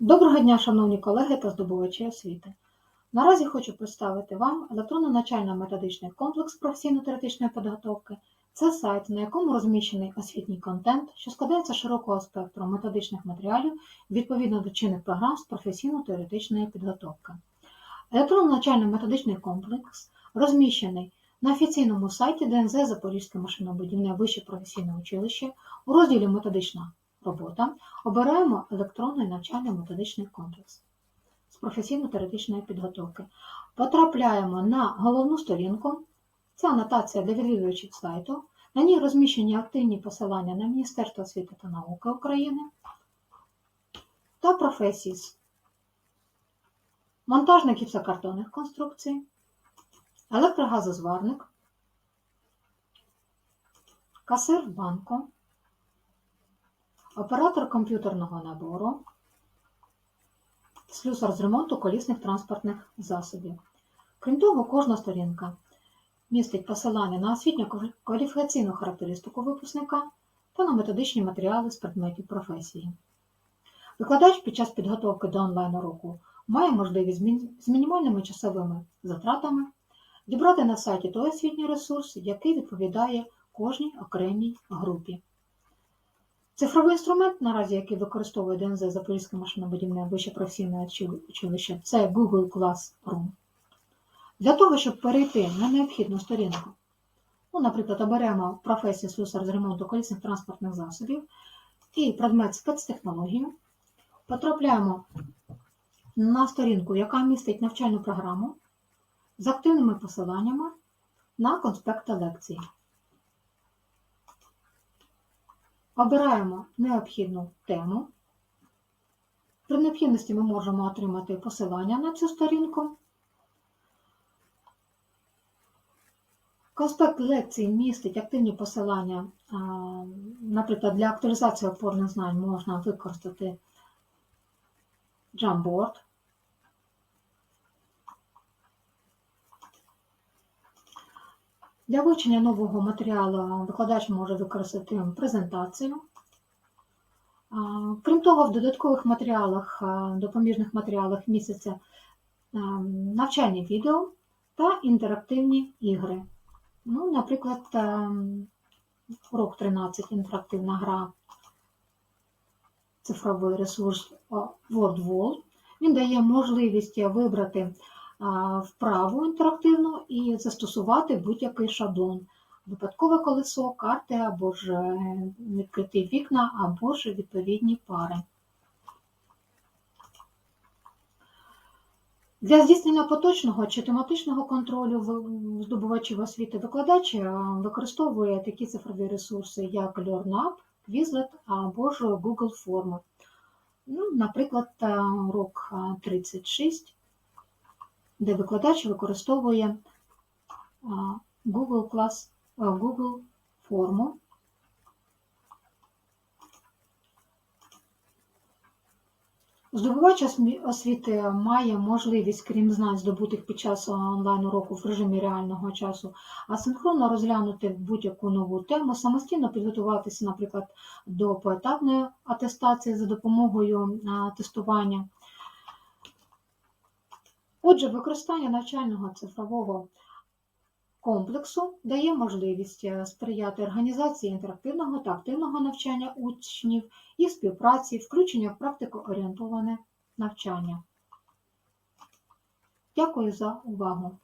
Доброго дня, шановні колеги та здобувачі освіти. Наразі хочу представити вам електронно-навчально-методичний комплекс професійно-теоретичної підготовки. Це сайт, на якому розміщений освітній контент, що складається з широкого спектру методичних матеріалів відповідно до чинних програм з професійно-теоретичної підготовки. Електронно-навчально-методичний комплекс розміщений на офіційному сайті ДНЗ Запорізьке машинобудівне вище професійне училище у розділі Методична робота обираємо електронний навчально-методичний комплекс з професійно-теоретичної підготовки. Потрапляємо на головну сторінку. Це анотація для відвідувачів сайту. На ній розміщені активні посилання на Міністерство освіти та науки України та професії з монтажник гіпсокартонних конструкцій, електрогазозварник, касир в банку, оператор комп'ютерного набору, слюсар з ремонту колісних транспортних засобів. Крім того, кожна сторінка містить посилання на освітньо-кваліфікаційну характеристику випускника та на методичні матеріали з предметів професії. Викладач під час підготовки до онлайн-уроку має можливість з мінімальними часовими затратами дібрати на сайті той освітній ресурс, який відповідає кожній окремій групі. Цифровий інструмент, наразі, який використовує ДНЗ Запорізьке машинобудівне вище професійне училище, це Google Classroom. Для того, щоб перейти на необхідну сторінку, ну, наприклад, оберемо професію слюсар з ремонту колісних транспортних засобів і предмет спецтехнологію, потрапляємо на сторінку, яка містить навчальну програму з активними посиланнями на конспекти лекції. Обираємо необхідну тему. При необхідності ми можемо отримати посилання на цю сторінку. Конспект лекції містить активні посилання, наприклад, для актуалізації опорних знань можна використати Jamboard. Для вивчення нового матеріалу викладач може використати презентацію. Крім того, в додаткових матеріалах, допоміжних матеріалах містяться навчальні відео та інтерактивні ігри. Ну, Наприклад, урок 13 інтерактивна гра, цифровий ресурс WordWall. Він дає можливість вибрати вправу інтерактивну і застосувати будь-який шаблон. Випадкове колесо, карти або ж е, відкриті вікна, або ж відповідні пари. Для здійснення поточного чи тематичного контролю здобувачів освіти викладач е, використовує такі цифрові ресурси, як LearnUp, Quizlet або ж Google Форми. Ну, Наприклад, е, урок 36 де викладач використовує Google Class, Google форму. Здобувач освіти має можливість, крім знань, здобутих під час онлайн-уроку в режимі реального часу, асинхронно розглянути будь-яку нову тему, самостійно підготуватися, наприклад, до поетапної атестації за допомогою тестування. Отже, використання навчального цифрового комплексу дає можливість е, сприяти організації інтерактивного та активного навчання учнів і співпраці, включення в практикоорієнтоване навчання. Дякую за увагу!